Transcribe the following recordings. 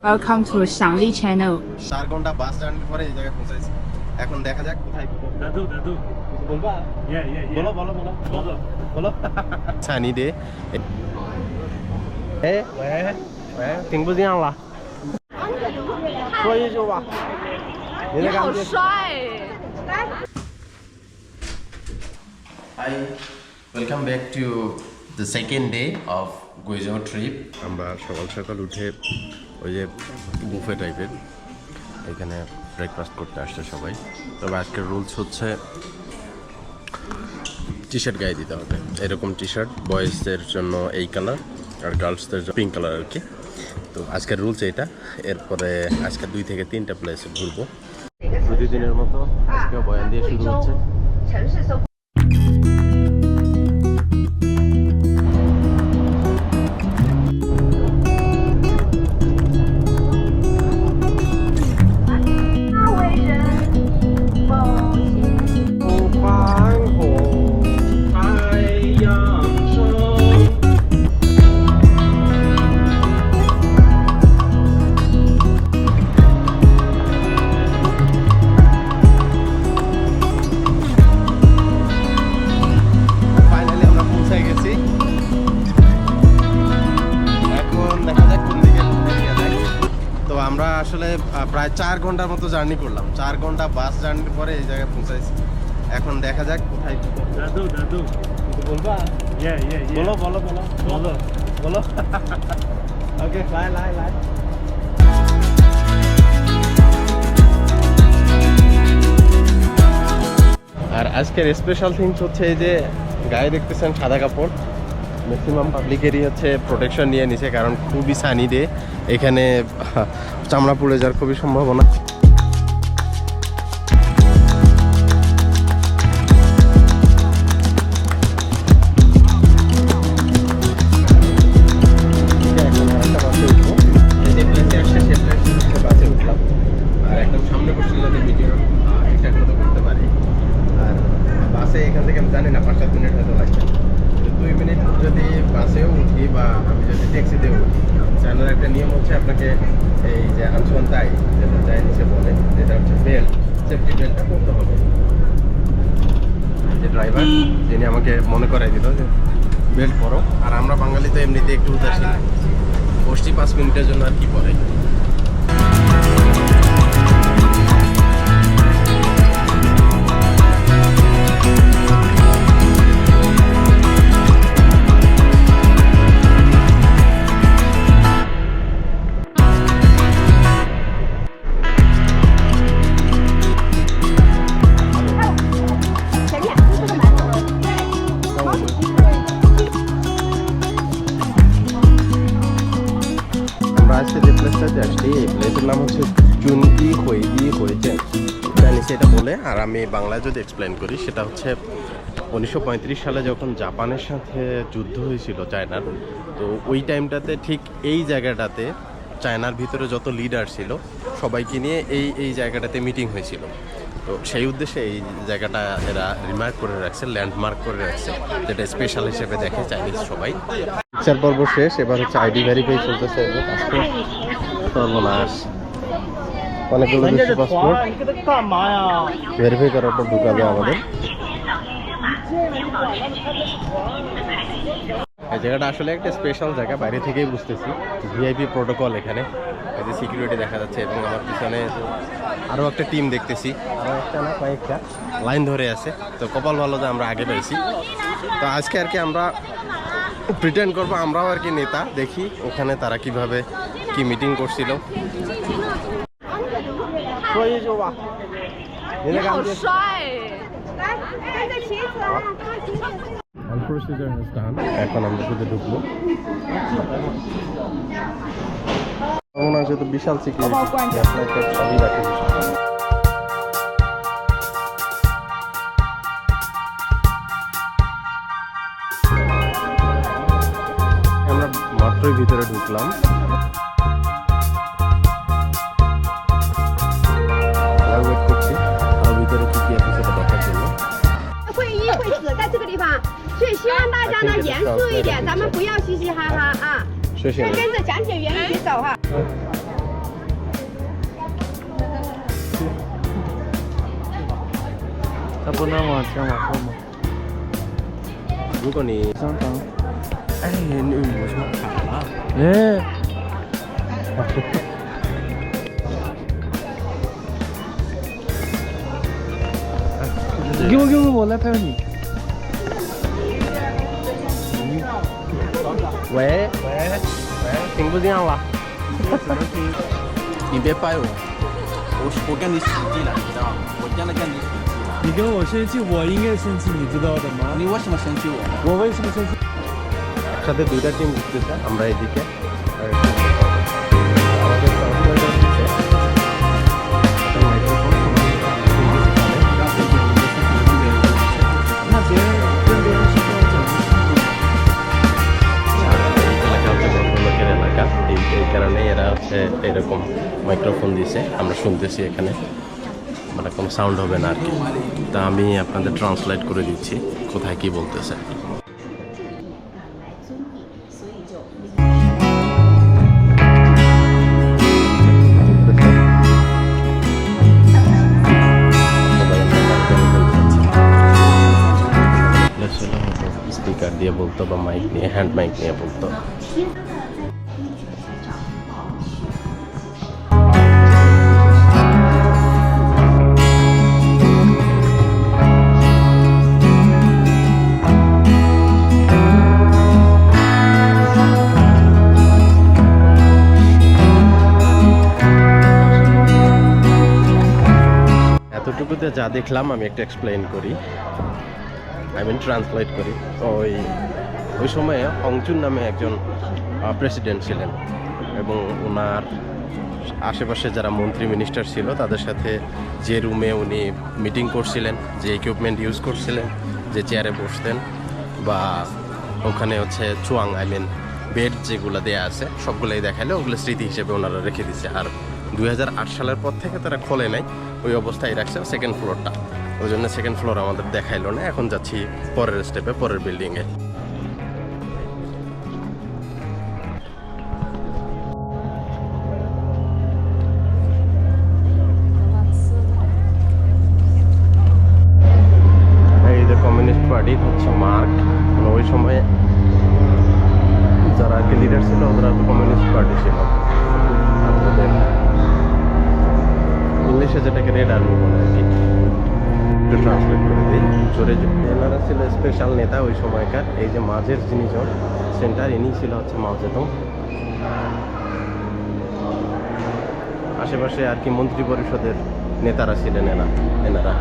Welcome to 响丽 Channel. চার ঘন্টা বাস জার্নির পরে এই জায়গায় পৌঁছাইছি এখন দেখা যাক কোথায় কি করতে দাদু দাদু বলবা yeah yeah yeah বলো বলো বলো বলো বলো sunny ডে哎喂喂，听不见了，说一句吧。你的感觉？帅！ Hi, welcome back to the second day of Guizhou trip. আমরা সকাল সকাল উঠে ওই যে বুফে টাইপের। এখানে ব্রেকফাস্ট করতে আসছে সবাই। তবে আজকের রুলস হচ্ছে টি শার্ট গায়ে দিতে হবে। এরকম টি শার্ট বয়েজদের জন্য এই কালার আর গার্লসদের জন্য পিঙ্ক কালার আর কি। তো আজকের রুলস এটা এরপরে আজকে দুই থেকে তিনটা প্লেসে ঘুরবো। প্রতিদিনের মতো আজকে বয়ান দিয়ে শুরু হচ্ছে। ঘণ্টার মতো জার্নি করলাম। চার ঘণ্টা বাস জার্নির পরে এই জায়গায় পৌঁছাইছি। এখন দেখা যাক কোথায়। দাদু দাদু। বলবা? বলো বলো বলো বলো বলো। ওকে লাই লাই লাই আর আজকের স্পেশাল থিংস হচ্ছে এই যে গায়ে দেখতেছেন সাদা কাপড়। ম্যাক্সিমাম পাবলিকেরই হচ্ছে প্রোটেকশন নিয়ে নিছে কারণ খুবই সানি ডে এখানে চামড়া পুড়ে যাওয়ার খুবই সম্ভাবনা। আমাকে মনে করাই দিল যে বেল্ট পরো। আর আমরা বাঙালি তো এমনিতে একটু উদাসীন। বসছি পাঁচ মিনিটের জন্য আর কি পরে? আমি বাংলায় যদি এক্সপ্লেন করি সেটা হচ্ছে উনিশশো পঁয়ত্রিশ সালে যখন জাপানের সাথে যুদ্ধ হয়েছিল চায়নার তো ওই টাইমটাতে ঠিক এই জায়গাটাতে চায়নার ভিতরে যত লিডার ছিল সবাইকে নিয়ে এই এই জায়গাটাতে মিটিং হয়েছিল। তো সেই উদ্দেশ্যে এই জায়গাটা এরা রিমার্ক করে রাখছে ল্যান্ডমার্ক করে রাখছে যেটা স্পেশাল হিসেবে দেখে চাইনিজ সবাই। পিকচার পর্ব শেষ এবার হচ্ছে আইডি ভেরিফাই চলতেছে। পাসপোর্ট সর্বনাশ অনেকগুলো দেশের পাসপোর্ট ভেরিফাই করার পর ঢুকাবে আমাদের। এই জায়গাটা আসলে একটা স্পেশাল জায়গা বাইরে থেকেই বুঝতেছি। ভিআইপি প্রোটোকল এখানে। এই যে সিকিউরিটি দেখা যাচ্ছে এবং আমার পিছনে আরও একটা টিম দেখতেছি। আরও একটা না কয়েকটা। লাইন ধরে আছে। তো কপাল ভালো যে আমরা আগে পেয়েছি। তো আজকে আর কি আমরা প্রিটেন্ড করব আমরাও আর কি নেতা। দেখি ওখানে তারা কীভাবে কি মিটিং করছিল। 说一句吧，你的感觉。帅！来，跟着旗子啊，看旗子。 All procedure has done. এখন আমরা শুধু ঢুকবো মনে হচ্ছে তো বিশাল সিকিউরিটি সবই রাখে আমরা মাত্রই ভিতরে ঢুকলাম 这个地方，所以希望大家呢严肃一点，咱们不要嘻嘻哈哈啊。谢谢。跟着讲解员一起走哈。它不能往前往后吗？如果你上当，哎，你为什么卡了？哎。给我给我，我来拍你。喂喂喂，听不见了。你别掰我，我我跟你洗地了，你知道吗？我真的跟你洗地了。你跟我生气，我应该生气，你知道的吗？你为什么生气我？我为什么生气？একসাথে দুইটা টিম জিততেছে আমরা এদিকে আর এদিকে। আমরা শুনতেছি এখানে। মানে কোনো সাউন্ড হবে না আর কি তা আমি আপনাদের ট্রান্সলেট করে দিচ্ছি, কোথায় কি বলতেছে। স্পিকার দিয়ে বলতো বা মাইক নিয়ে হ্যান্ড মাইক নিয়ে বলতো। এতটুকুতে যা দেখলাম, আমি একটা এক্সপ্লেন করি। আই মিন ট্রান্সলেট করি। ওই ওই সময়ে অংচুন নামে একজন প্রেসিডেন্ট ছিলেন। এবং ওনার আশেপাশে যারা মন্ত্রী মিনিস্টার ছিল, তাদের সাথে যে রুমে উনি মিটিং করছিলেন, যে ইকুইপমেন্ট ইউজ করছিলেন, যে চেয়ারে বসতেন, বা ওখানে হচ্ছে চুয়াং আই মিন বেড যেগুলো দেয়া আছে, সবগুলোই দেখালে ওগুলো স্মৃতি হিসেবে ওনারা রেখে দিছে। আর দুই হাজার আট সালের পর থেকে তারা খোলে নাই, ওই অবস্থায় রাখছে সেকেন্ড ফ্লোরটা ওই জন্য সেকেন্ড ফ্লোর আমাদের দেখাইলো না, এখন যাচ্ছি পরের স্টেপে পরের বিল্ডিংয়ে জোরে এনারা ছিল স্পেশাল নেতা ওই সময়কার, এই যে মাঝের যিনিজন সেন্টার ইনি ছিল হচ্ছে মাও জেতুং। আশেপাশে আর কি মন্ত্রী পরিষদের নেতারা ছিলেন এনা, এনারা।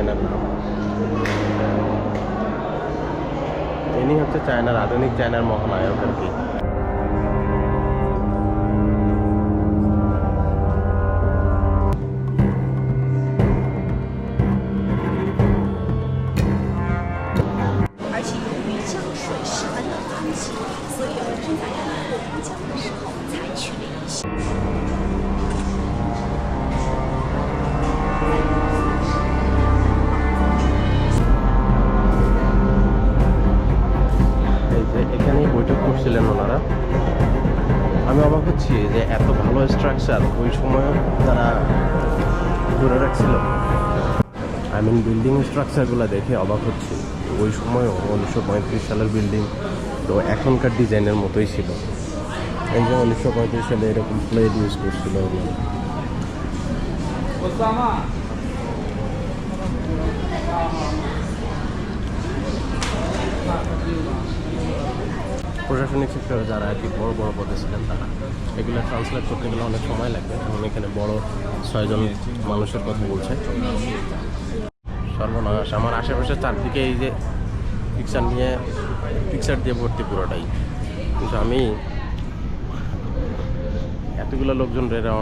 এনার ইনি হচ্ছে চায়নার আধুনিক চায়নার মহানায়ক আর কি। করছিলেন ওনারা। আমি অবাক হচ্ছি যে এত ভালো স্ট্রাকচার ওই সময় তারা ধরে রাখছিল। আই মিন বিল্ডিং স্ট্রাকচারগুলো দেখে অবাক হচ্ছি। ওই সময় উনিশশো পঁয়ত্রিশ সালের বিল্ডিং তো এখনকার ডিজাইনের মতোই ছিল। এই যে উনিশশো পঁয়ত্রিশ সালে এরকম প্লেট ইউজ করছিল ওগুলো। প্রশাসনিক ক্ষেত্রে যারা আর কি বড় বড় পদে ছিলেন তারা, এগুলো ট্রান্সলেট করতে গেলে অনেক সময় লাগবে। এবং এখানে বড় ছয়জন মানুষের কথা বলছে। সর্বনাশ। আমার আশেপাশে চারদিকে এই যে পিকচার নিয়ে পিকচার দিয়ে ভর্তি পুরোটাই। কিন্তু আমি এতগুলো লোকজন এরা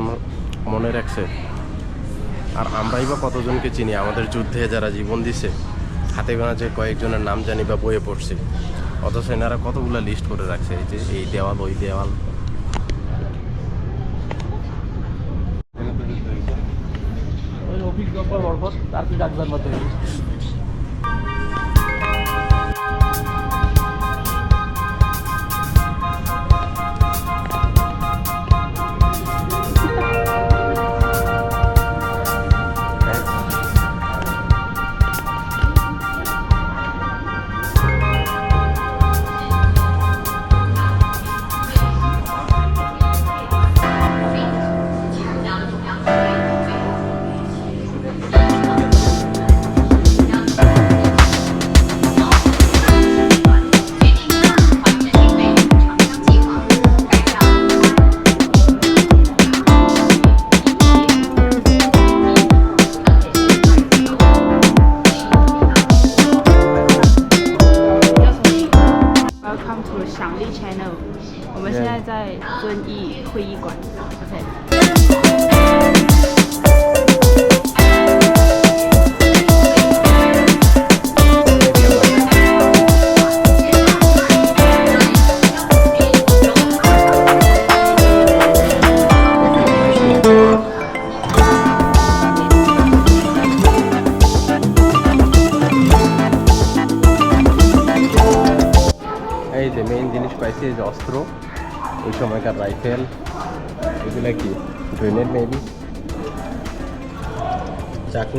মনে রাখছে। আর আমরাই বা কতজনকে চিনি? আমাদের যুদ্ধে যারা জীবন দিছে, হাতে গোনা যে কয়েকজনের নাম জানি বা বইয়ে পড়ছি। অথচ এনারা কতগুলো লিস্ট করে রাখছে? এই যে এই দেওয়াল, ওই দেওয়াল। অফিস তারপরে ডাক্তার তার মতো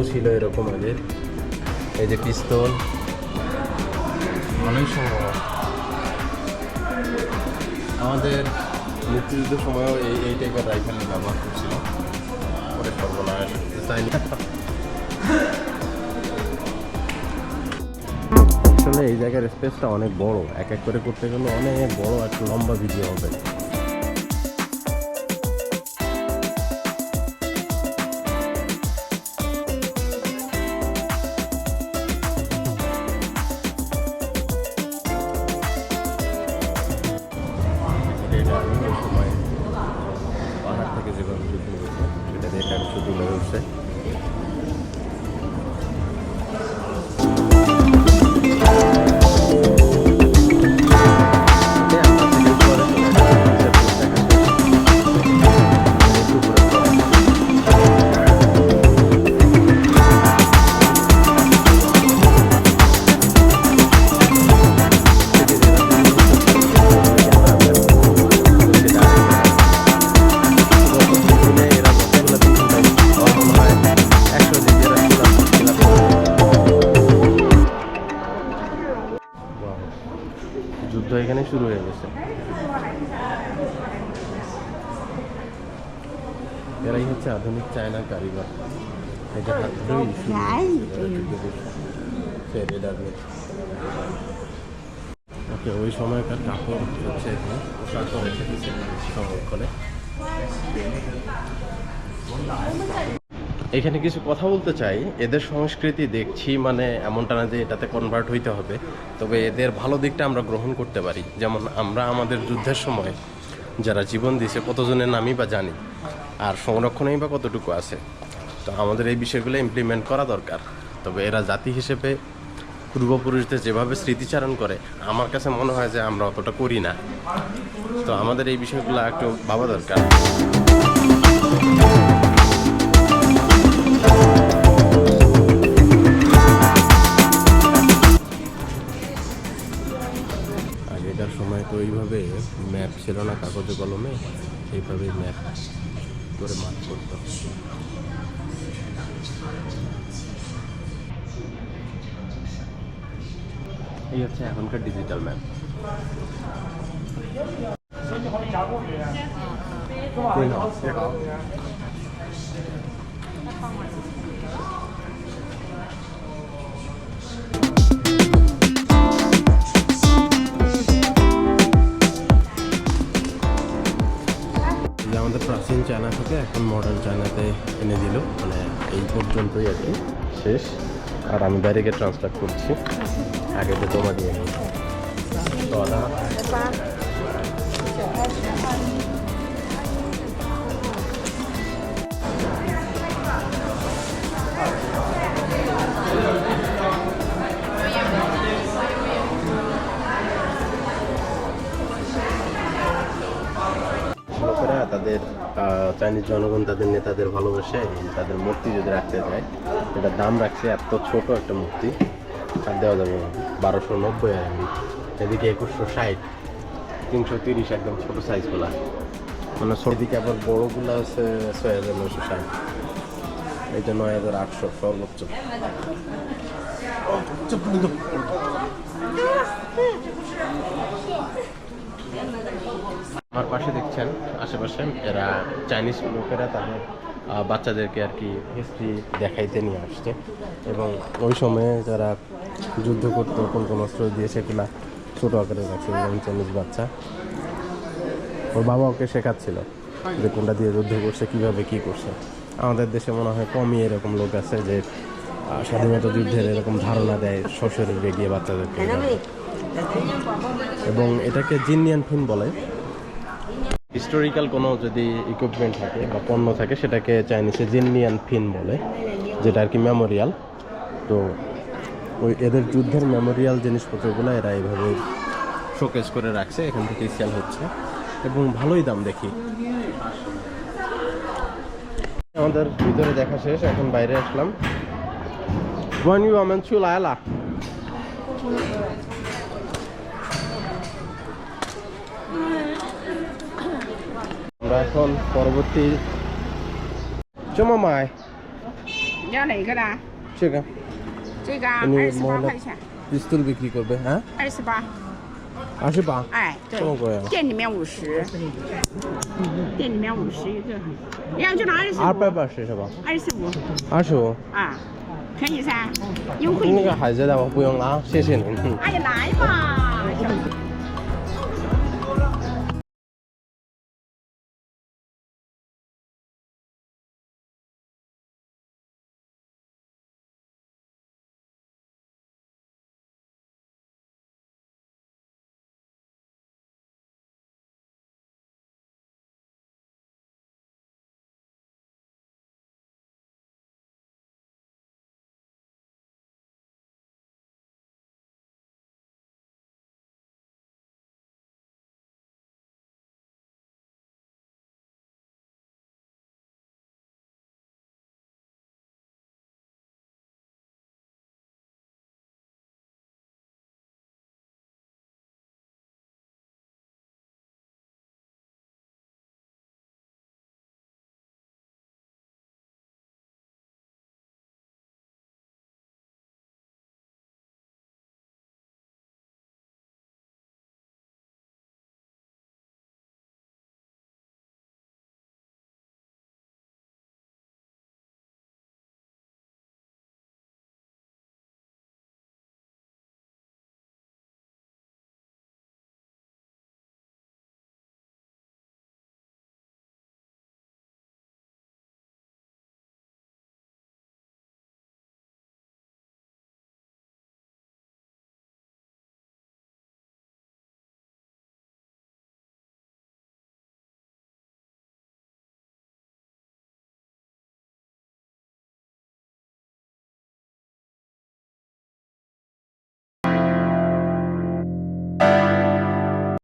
ছিল এরকম আগে। এই যে পিস্তল। অনেক সময় আমাদের মুক্তিযুদ্ধের সময়ও এই এই টাইপের রাইফেল ব্যবহার করছিল পরে সর্বনাশ তাই না? আসলে এই জায়গার স্পেসটা অনেক বড়। এক এক করে করতে গেলে অনেক বড় একটা লম্বা ভিডিও হবে। শুরু হয়ে গেছে। এরাই হচ্ছে আধুনিক চায়না কারিগর। এটা হাত ধরেই। ওকে ওই সময়কার কাপড় হচ্ছে পোশাক রেখে দিচ্ছে সংরক্ষণে এখানে কিছু কথা বলতে চাই। এদের সংস্কৃতি দেখছি মানে এমনটা না যে এটাতে কনভার্ট হইতে হবে। তবে এদের ভালো দিকটা আমরা গ্রহণ করতে পারি। যেমন আমরা আমাদের যুদ্ধের সময় যারা জীবন দিয়েছে, কতজনের নামই বা জানি। আর সংরক্ষণেই বা কতটুকু আছে। তো আমাদের এই বিষয়গুলো ইমপ্লিমেন্ট করা দরকার। তবে এরা জাতি হিসেবে, পূর্বপুরুষদের যেভাবে স্মৃতিচারণ করে, আমার কাছে মনে হয় যে আমরা অতটা করি না। তো আমাদের এই বিষয়গুলো একটু ভাবা দরকার। সময় ম্যাপ ছিল না কাগজে কলমে এইভাবে ম্যাপ করে মার্ক করতো এই হচ্ছে এখনকার ডিজিটাল ম্যাপ যে চায়না থেকে এখন মডার্ন চায়নাতে এনে দিল। মানে এই পর্যন্তই আর কি। শেষ। আর আমি বাইরে গিয়ে ট্রান্সফার করছি। আগে তো তোমার দিয়ে নিই চাইনিজ জনগণ তাদের নেতাদের ভালোবাসে তাদের মূর্তি যদি রাখতে চায় এটা দাম রাখছে এত ছোট একটা মূর্তি, আর দেওয়া যাবে বারোশো নব্বই আর এদিকে একুশশো ষাট। তিনশো তিরিশ একদম ছোট সাইজগুলা মানে সর্দিকে আবার বড়গুলো আছে ছয় হাজার নয়শো ষাট। এইটা নয় হাজার আটশো সর্বোচ্চ। আমার পাশে দেখছেন আশেপাশে এরা চাইনিজ লোকেরা তাদের বাচ্চাদেরকে আর কি হিস্ট্রি দেখাইতে নিয়ে আসছে। এবং ওই সময়ে যারা যুদ্ধ করতো, কোন কোন অস্ত্র দিয়ে সেগুলা ছোটো আকারে রাখছে চাইনিজ বাচ্চা। ওর বাবা ওকে শেখাচ্ছিল যে কোনটা দিয়ে যুদ্ধ করছে, কীভাবে কি করছে। আমাদের দেশে মনে হয় কমই এরকম লোক আছে যে স্বাধীনতা যুদ্ধের এরকম ধারণা দেয় শ্বশুরে গিয়ে বাচ্চাদেরকে। এবং এটাকে জিনিয়ান ফিন বলে। হিস্টোরিক্যাল কোনো যদি ইকুইপমেন্ট থাকে বা পণ্য থাকে, সেটাকে চাইনিজে জিনিয়ান ফিন বলে, যেটা আর কি মেমোরিয়াল তো ওই এদের যুদ্ধের মেমোরিয়াল জিনিসপত্রগুলো এরা এইভাবে শোকেস করে রাখছে, এখান থেকে সেল হচ্ছে। এবং ভালোই দাম দেখি। আমাদের ভিতরে দেখা শেষ, এখন বাইরে আসলাম। ওয়ান ইউ আমেন আয়লা এখন পরবর্তী চমা মায় 要哪个的？ ঠিক আছে 这个啊 ইনি 二十八 মহিলা 块钱， পিস্তল বিক্রি করবে হ্যাঁ 二十八。 আশি পা 哎，这么贵啊对，店里面五十，店里面五十一个，要就拿二十 আর 五， পাইপ আসছে সবা 二十五 আসো 啊，可以噻，优惠你。那个海蜇的我不用了啊，谢谢您。哎呀，来嘛，小